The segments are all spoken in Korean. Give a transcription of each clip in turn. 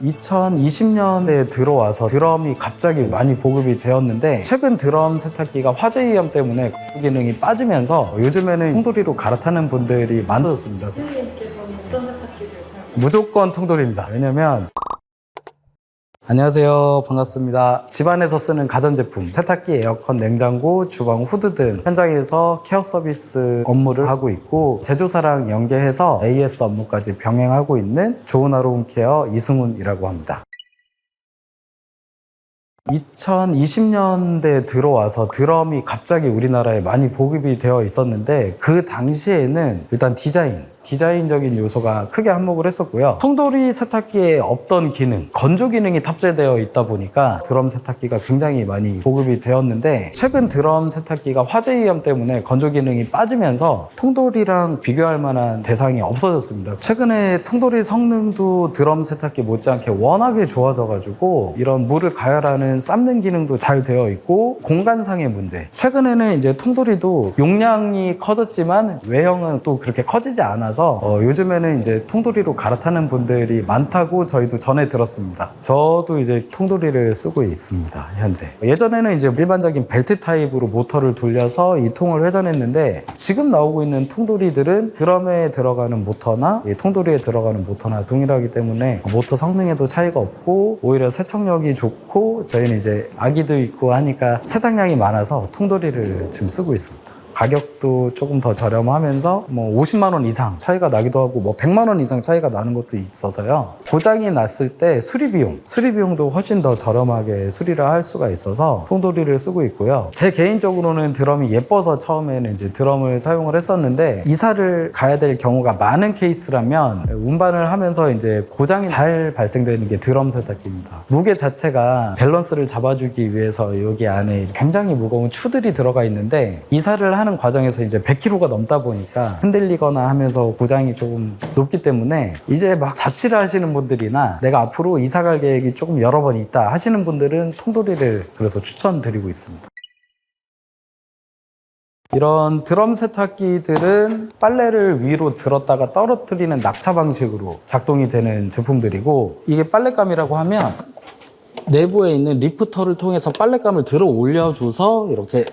2020년에 들어와서 드럼이 갑자기 많이 보급이 되었는데 최근 드럼 세탁기가 화재 위험 때문에 그 기능이 빠지면서 요즘에는 통돌이로 갈아타는 분들이 많아졌습니다. 선생님께서는 어떤 세탁기를 사용? 무조건 통돌이입니다. 왜냐면 안녕하세요. 반갑습니다. 집안에서 쓰는 가전제품, 세탁기, 에어컨, 냉장고, 주방 후드 등 현장에서 케어 서비스 업무를 하고 있고 제조사랑 연계해서 AS 업무까지 병행하고 있는 좋은 하루 홈케어 이승훈이라고 합니다. 2020년대에 들어와서 드럼이 갑자기 우리나라에 많이 보급이 되어 있었는데 그 당시에는 일단 디자인 디자인적인 요소가 크게 한몫을 했었고요. 통돌이 세탁기에 없던 기능, 건조 기능이 탑재되어 있다 보니까 드럼 세탁기가 굉장히 많이 보급이 되었는데 최근 드럼 세탁기가 화재 위험 때문에 건조 기능이 빠지면서 통돌이랑 비교할 만한 대상이 없어졌습니다. 최근에 통돌이 성능도 드럼 세탁기 못지않게 워낙에 좋아져가지고 이런 물을 가열하는 삶는 기능도 잘 되어 있고 공간상의 문제. 최근에는 이제 통돌이도 용량이 커졌지만 외형은 또 그렇게 커지지 않아서 어, 요즘에는 이제 통돌이로 갈아타는 분들이 많다고 저희도 전에 들었습니다. 저도 이제 통돌이를 쓰고 있습니다. 현재. 예전에는 이제 일반적인 벨트 타입으로 모터를 돌려서 이 통을 회전했는데 지금 나오고 있는 통돌이들은 드럼에 들어가는 모터나 이 통돌이에 들어가는 모터나 동일하기 때문에 모터 성능에도 차이가 없고 오히려 세척력이 좋고 저희는 이제 아기도 있고 하니까 세탁량이 많아서 통돌이를 지금 쓰고 있습니다. 가격도 조금 더 저렴하면서 뭐 50만 원 이상 차이가 나기도 하고 뭐 100만 원 이상 차이가 나는 것도 있어서요. 고장이 났을 때 수리 비용, 수리 비용도 훨씬 더 저렴하게 수리를 할 수가 있어서 통돌이를 쓰고 있고요. 제 개인적으로는 드럼이 예뻐서 처음에는 이제 드럼을 사용을 했었는데 이사를 가야 될 경우가 많은 케이스라면 운반을 하면서 이제 고장이 잘 발생되는 게 드럼 세탁기입니다. 무게 자체가 밸런스를 잡아주기 위해서 여기 안에 굉장히 무거운 추들이 들어가 있는데 이사를 하는 과정에서 이제 100kg가 넘다 보니까 흔들리거나 하면서 고장이 조금 높기 때문에 이제 막 자취를 하시는 분들이나 내가 앞으로 이사 갈 계획이 조금 여러 번 있다 하시는 분들은 통돌이를 그래서 추천드리고 있습니다. 이런 드럼 세탁기들은 빨래를 위로 들었다가 떨어뜨리는 낙차 방식으로 작동이 되는 제품들이고 이게 빨랫감이라고 하면 내부에 있는 리프터를 통해서 빨랫감을 들어 올려줘서 이렇게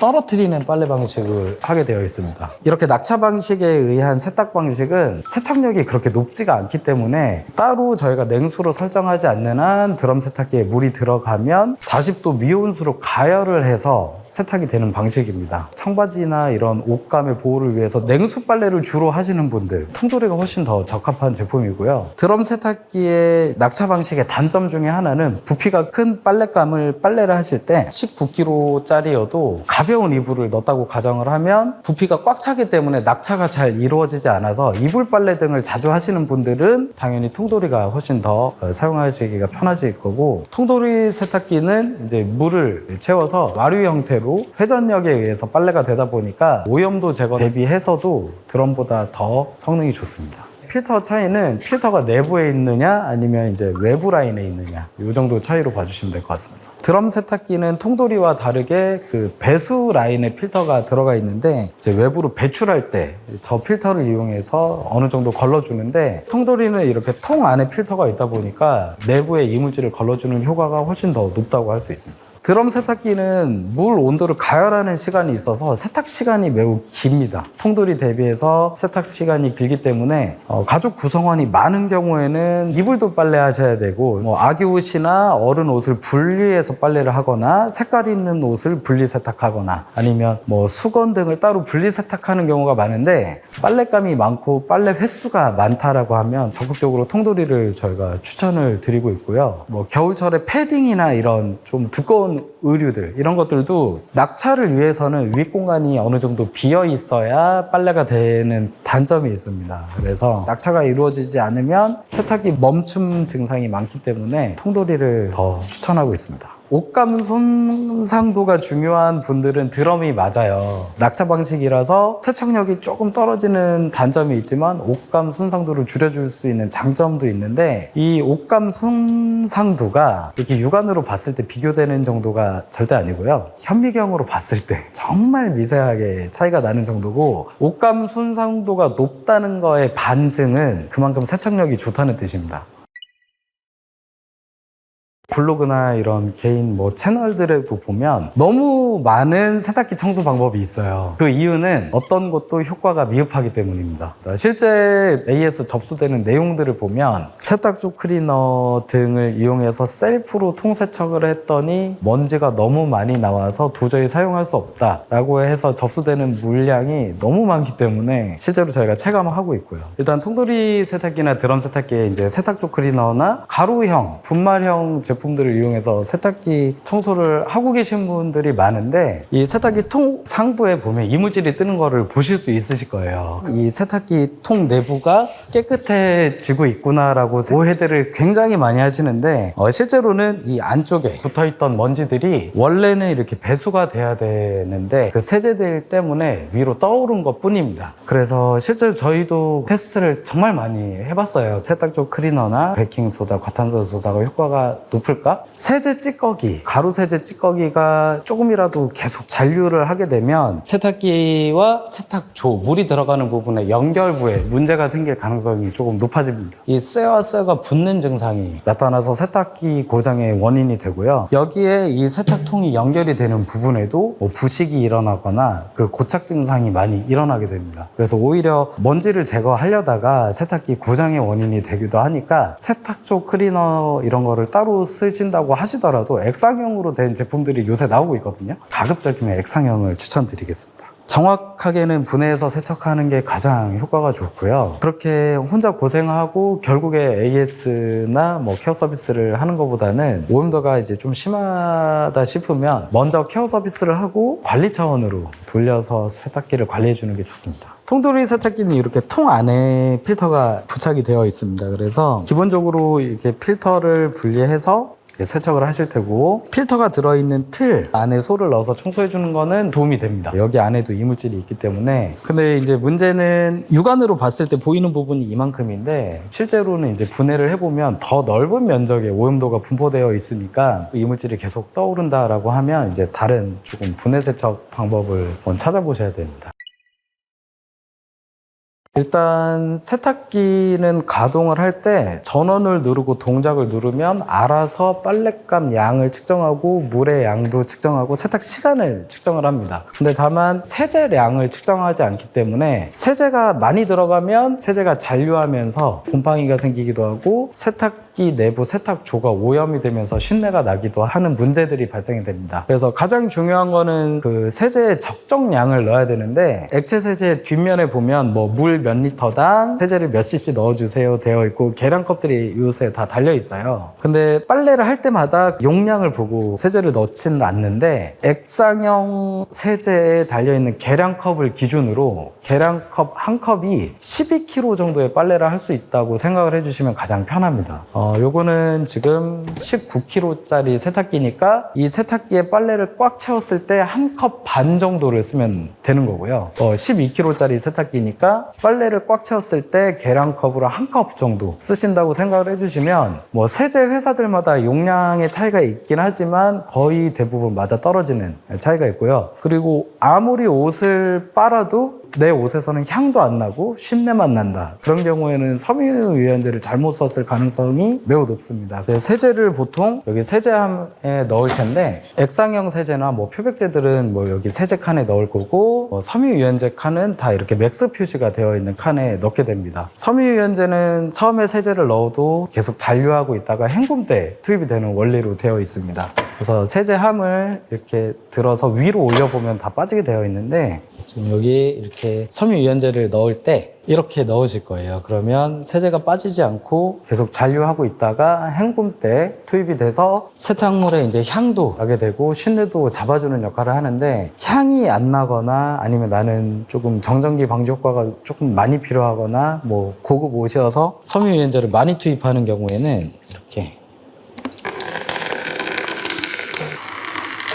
떨어뜨리는 빨래 방식을 하게 되어 있습니다. 이렇게 낙차 방식에 의한 세탁 방식은 세척력이 그렇게 높지가 않기 때문에 따로 저희가 냉수로 설정하지 않는 한 드럼 세탁기에 물이 들어가면 40도 미온수로 가열을 해서 세탁이 되는 방식입니다. 청바지나 이런 옷감의 보호를 위해서 냉수 빨래를 주로 하시는 분들 통돌이가 훨씬 더 적합한 제품이고요. 드럼 세탁기의 낙차 방식의 단점 중에 하나는 부피가 큰 빨랫감을 빨래를 하실 때 19kg짜리여도 가 벼운 이불을 넣었다고 가정을 하면 부피가 꽉 차기 때문에 낙차가 잘 이루어지지 않아서 이불 빨래 등을 자주 하시는 분들은 당연히 통돌이가 훨씬 더 어, 사용하시기가 편하실 거고 통돌이 세탁기는 이제 물을 채워서 마류 형태로 회전력에 의해서 빨래가 되다 보니까 오염도 제거 대비해서도 드럼보다 더 성능이 좋습니다. 필터 차이는 필터가 내부에 있느냐 아니면 이제 외부 라인에 있느냐 이 정도 차이로 봐주시면 될 것 같습니다. 드럼 세탁기는 통돌이와 다르게 그 배수 라인에 필터가 들어가 있는데 이제 외부로 배출할 때 저 필터를 이용해서 어느 정도 걸러주는데 통돌이는 이렇게 통 안에 필터가 있다 보니까 내부에 이물질을 걸러주는 효과가 훨씬 더 높다고 할 수 있습니다. 드럼 세탁기는 물 온도를 가열하는 시간이 있어서 세탁 시간이 매우 깁니다. 통돌이 대비해서 세탁 시간이 길기 때문에 어, 가족 구성원이 많은 경우에는 이불도 빨래하셔야 되고 뭐 아기 옷이나 어른 옷을 분리해서 빨래를 하거나 색깔 있는 옷을 분리 세탁하거나 아니면 뭐 수건 등을 따로 분리 세탁하는 경우가 많은데 빨랫감이 많고 빨래 횟수가 많다라고 하면 적극적으로 통돌이를 저희가 추천을 드리고 있고요. 뭐 겨울철에 패딩이나 이런 좀 두꺼운 의류들 이런 것들도 낙차를 위해서는 윗 공간이 어느 정도 비어 있어야 빨래가 되는 단점이 있습니다. 그래서 낙차가 이루어지지 않으면 세탁기 멈춤 증상이 많기 때문에 통돌이를 더 추천하고 있습니다. 옷감 손상도가 중요한 분들은 드럼이 맞아요. 낙차 방식이라서 세척력이 조금 떨어지는 단점이 있지만 옷감 손상도를 줄여줄 수 있는 장점도 있는데 이 옷감 손상도가 이렇게 육안으로 봤을 때 비교되는 정도가 절대 아니고요. 현미경으로 봤을 때 정말 미세하게 차이가 나는 정도고 옷감 손상도가 높다는 거의 반증은 그만큼 세척력이 좋다는 뜻입니다. 블로그나 이런 개인 뭐 채널들에도 보면 너무 많은 세탁기 청소 방법이 있어요. 그 이유는 어떤 것도 효과가 미흡하기 때문입니다. 실제 AS 접수되는 내용들을 보면 세탁조 클리너 등을 이용해서 셀프로 통세척을 했더니 먼지가 너무 많이 나와서 도저히 사용할 수 없다라고 해서 접수되는 물량이 너무 많기 때문에 실제로 저희가 체감하고 있고요. 일단 통돌이 세탁기나 드럼 세탁기에 이제 세탁조 클리너나 가루형, 분말형 제품 들을 이용해서 세탁기 청소를 하고 계신 분들이 많은데 이 세탁기 통 상부에 보면 이물질이 뜨는 거를 보실 수 있으실 거예요. 이 세탁기 통 내부가 깨끗해지고 있구나라고 오해들을 굉장히 많이 하시는데 어, 실제로는 이 안쪽에 붙어있던 먼지들이 원래는 이렇게 배수가 돼야 되는데 그 세제들 때문에 위로 떠오른 것 뿐입니다. 그래서 실제로 저희도 테스트를 정말 많이 해봤어요. 세탁조 클리너나 베킹소다, 과탄산소다가 효과가 높 을까? 세제 찌꺼기, 가루 세제 찌꺼기가 조금이라도 계속 잔류를 하게 되면 세탁기와 세탁조, 물이 들어가는 부분의 연결부에 문제가 생길 가능성이 조금 높아집니다. 이 쇠와 쇠가 붙는 증상이 나타나서 세탁기 고장의 원인이 되고요. 여기에 이 세탁통이 연결이 되는 부분에도 뭐 부식이 일어나거나 그 고착 증상이 많이 일어나게 됩니다. 그래서 오히려 먼지를 제거하려다가 세탁기 고장의 원인이 되기도 하니까 세탁조 클리너 이런 거를 따로 쓰신다고 하시더라도 액상형으로 된 제품들이 요새 나오고 있거든요. 가급적이면 액상형을 추천드리겠습니다. 정확하게는 분해해서 세척하는 게 가장 효과가 좋고요. 그렇게 혼자 고생하고 결국에 AS나 뭐 케어 서비스를 하는 것보다는 오염도가 이제 좀 심하다 싶으면 먼저 케어 서비스를 하고 관리 차원으로 돌려서 세탁기를 관리해 주는 게 좋습니다. 통돌이 세탁기는 이렇게 통 안에 필터가 부착이 되어 있습니다. 그래서 기본적으로 이렇게 필터를 분리해서 세척을 하실 테고 필터가 들어있는 틀 안에 소를 넣어서 청소해 주는 거는 도움이 됩니다. 여기 안에도 이물질이 있기 때문에 근데 이제 문제는 육안으로 봤을 때 보이는 부분이 이만큼인데 실제로는 이제 분해를 해보면 더 넓은 면적의 오염도가 분포되어 있으니까 그 이물질이 계속 떠오른다라고 하면 이제 다른 조금 분해 세척 방법을 찾아보셔야 됩니다. 일단 세탁기는 가동을 할 때 전원을 누르고 동작을 누르면 알아서 빨랫감 양을 측정하고 물의 양도 측정하고 세탁 시간을 측정을 합니다. 근데 다만 세제량을 측정하지 않기 때문에 세제가 많이 들어가면 세제가 잔류하면서 곰팡이가 생기기도 하고 세탁 기 내부 세탁조가 오염이 되면서 신내가 나기도 하는 문제들이 발생이 됩니다. 그래서 가장 중요한 거는 그 세제의 적정량을 넣어야 되는데 액체 세제 뒷면에 보면 뭐 물 몇 리터당 세제를 몇 cc 넣어주세요 되어 있고 계량컵들이 요새 다 달려 있어요. 근데 빨래를 할 때마다 용량을 보고 세제를 넣지는 않는데 액상형 세제에 달려 있는 계량컵을 기준으로 계량컵 한 컵이 12kg 정도의 빨래를 할 수 있다고 생각을 해주시면 가장 편합니다. 어, 요거는 지금 19kg짜리 세탁기니까 이 세탁기에 빨래를 꽉 채웠을 때 한 컵 반 정도를 쓰면 되는 거고요. 어, 12kg짜리 세탁기니까 빨래를 꽉 채웠을 때 계량컵으로 한 컵 정도 쓰신다고 생각을 해주시면 뭐 세제 회사들마다 용량의 차이가 있긴 하지만 거의 대부분 맞아 떨어지는 차이가 있고요. 그리고 아무리 옷을 빨아도 내 옷에서는 향도 안 나고 신내만 난다. 그런 경우에는 섬유유연제를 잘못 썼을 가능성이 매우 높습니다. 그래서 세제를 보통 여기 세제함에 넣을 텐데 액상형 세제나 뭐 표백제들은 뭐 여기 세제 칸에 넣을 거고 뭐 섬유유연제 칸은 다 이렇게 맥스 표시가 되어 있는 칸에 넣게 됩니다. 섬유유연제는 처음에 세제를 넣어도 계속 잔류하고 있다가 헹굼 때 투입이 되는 원리로 되어 있습니다. 그래서 세제함을 이렇게 들어서 위로 올려보면 다 빠지게 되어 있는데 지금 여기 이렇게 섬유유연제를 넣을 때 이렇게 넣으실 거예요. 그러면 세제가 빠지지 않고 계속 잔류하고 있다가 헹굼 때 투입이 돼서 세탁물에 이제 향도 나게 되고 쉰내도 잡아주는 역할을 하는데 향이 안 나거나 아니면 나는 조금 정전기 방지 효과가 조금 많이 필요하거나 뭐 고급 옷이어서 섬유유연제를 많이 투입하는 경우에는 이렇게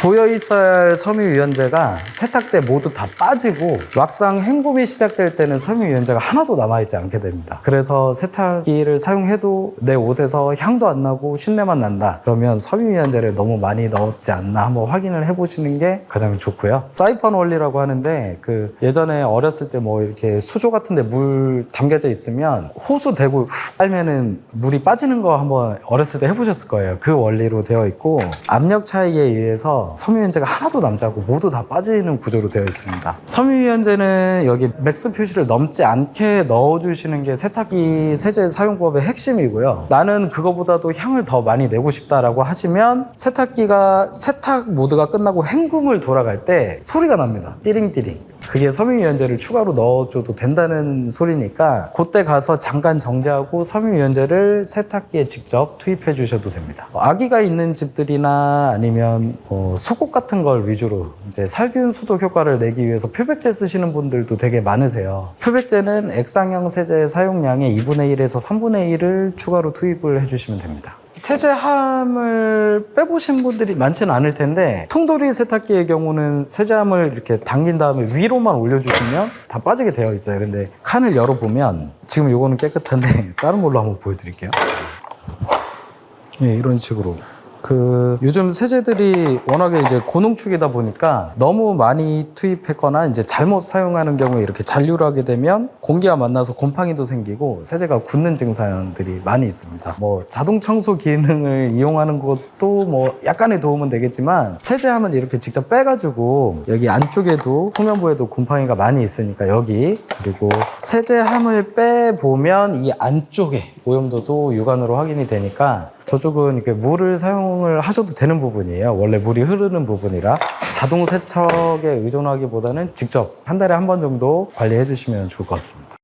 보여 있어야 할 섬유유연제가 세탁 때 모두 다 빠지고 막상 헹굼이 시작될 때는 섬유유연제가 하나도 남아있지 않게 됩니다. 그래서 세탁기를 사용해도 내 옷에서 향도 안 나고 신내만 난다. 그러면 섬유유연제를 너무 많이 넣었지 않나 한번 확인을 해보시는 게 가장 좋고요. 사이펀 원리라고 하는데 그 예전에 어렸을 때 뭐 이렇게 수조 같은데 물 담겨져 있으면 호수 대고 훅 빨면은 물이 빠지는 거 한번 어렸을 때 해보셨을 거예요. 그 원리로 되어 있고 압력 차이에 의해서 섬유유연제가 하나도 남지 않고 모두 다 빠지는 구조로 되어 있습니다. 섬유유연제는 여기 맥스 표시를 넘지 않게 넣어주시는 게 세탁기 세제 사용법의 핵심이고요. 나는 그거보다도 향을 더 많이 내고 싶다라고 하시면 세탁기가 세탁 모드가 끝나고 헹굼을 돌아갈 때 소리가 납니다. 띠링띠링. 그게 섬유유연제를 추가로 넣어줘도 된다는 소리니까 그때 가서 잠깐 정지하고 섬유유연제를 세탁기에 직접 투입해 주셔도 됩니다. 아기가 있는 집들이나 아니면 어, 속옷 같은 걸 위주로 이제 살균 소독 효과를 내기 위해서 표백제 쓰시는 분들도 되게 많으세요. 표백제는 액상형 세제 사용량의 2분의 1에서 3분의 1을 추가로 투입을 해주시면 됩니다. 세제함을 빼보신 분들이 많지는 않을 텐데 통돌이 세탁기의 경우는 세제함을 이렇게 당긴 다음에 위로만 올려주시면 다 빠지게 되어 있어요. 근데 칸을 열어보면 지금 요거는 깨끗한데 다른 걸로 한번 보여드릴게요. 예, 이런 식으로. 그 요즘 세제들이 워낙에 이제 고농축이다 보니까 너무 많이 투입했거나 이제 잘못 사용하는 경우에 이렇게 잔류를 하게 되면 공기와 만나서 곰팡이도 생기고 세제가 굳는 증상들이 많이 있습니다. 뭐 자동 청소 기능을 이용하는 것도 뭐 약간의 도움은 되겠지만 세제하면 이렇게 직접 빼가지고 여기 안쪽에도 후면부에도 곰팡이가 많이 있으니까 여기 그리고 세제함을 빼보면 이 안쪽에 오염도도 육안으로 확인이 되니까 저쪽은 물을 사용을 하셔도 되는 부분이에요. 원래 물이 흐르는 부분이라 자동 세척에 의존하기보다는 직접 한 달에 한 번 정도 관리해 주시면 좋을 것 같습니다.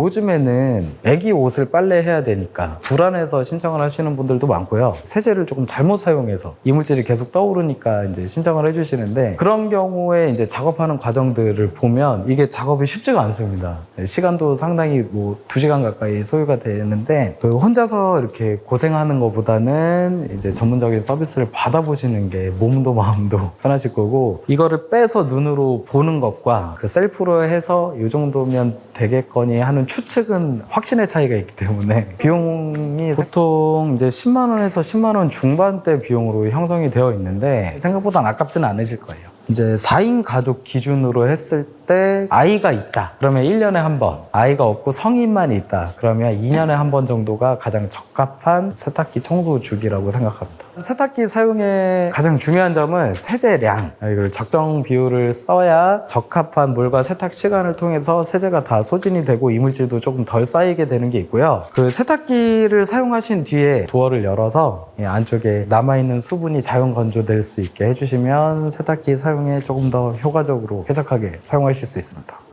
요즘에는 애기 옷을 빨래해야 되니까 불안해서 신청을 하시는 분들도 많고요. 세제를 조금 잘못 사용해서 이물질이 계속 떠오르니까 이제 신청을 해주시는데 그런 경우에 이제 작업하는 과정들을 보면 이게 작업이 쉽지가 않습니다. 시간도 상당히 뭐두 시간 가까이 소요가 되는데 그 혼자서 이렇게 고생하는 것보다는 이제 전문적인 서비스를 받아보시는 게 몸도 마음도 편하실 거고 이거를 빼서 눈으로 보는 것과 그 셀프로 해서 이 정도면 되겠거니 하는 추측은 확신의 차이가 있기 때문에 비용이 보통 이제 10만 원에서 10만 원 중반대 비용으로 형성이 되어 있는데 생각보다 아깝지는 않으실 거예요. 이제 4인 가족 기준으로 했을 때 아이가 있다. 그러면 1년에 한 번. 아이가 없고 성인만 있다. 그러면 2년에 한 번 정도가 가장 적합한 세탁기 청소 주기라고 생각합니다. 세탁기 사용의 가장 중요한 점은 세제량. 이걸 적정 비율을 써야 적합한 물과 세탁 시간을 통해서 세제가 다 소진이 되고 이물질도 조금 덜 쌓이게 되는 게 있고요. 그 세탁기를 사용하신 뒤에 도어를 열어서 이 안쪽에 남아있는 수분이 자연 건조될 수 있게 해주시면 세탁기 사용에 조금 더 효과적으로 쾌적하게 사용 하실 수 있습니다.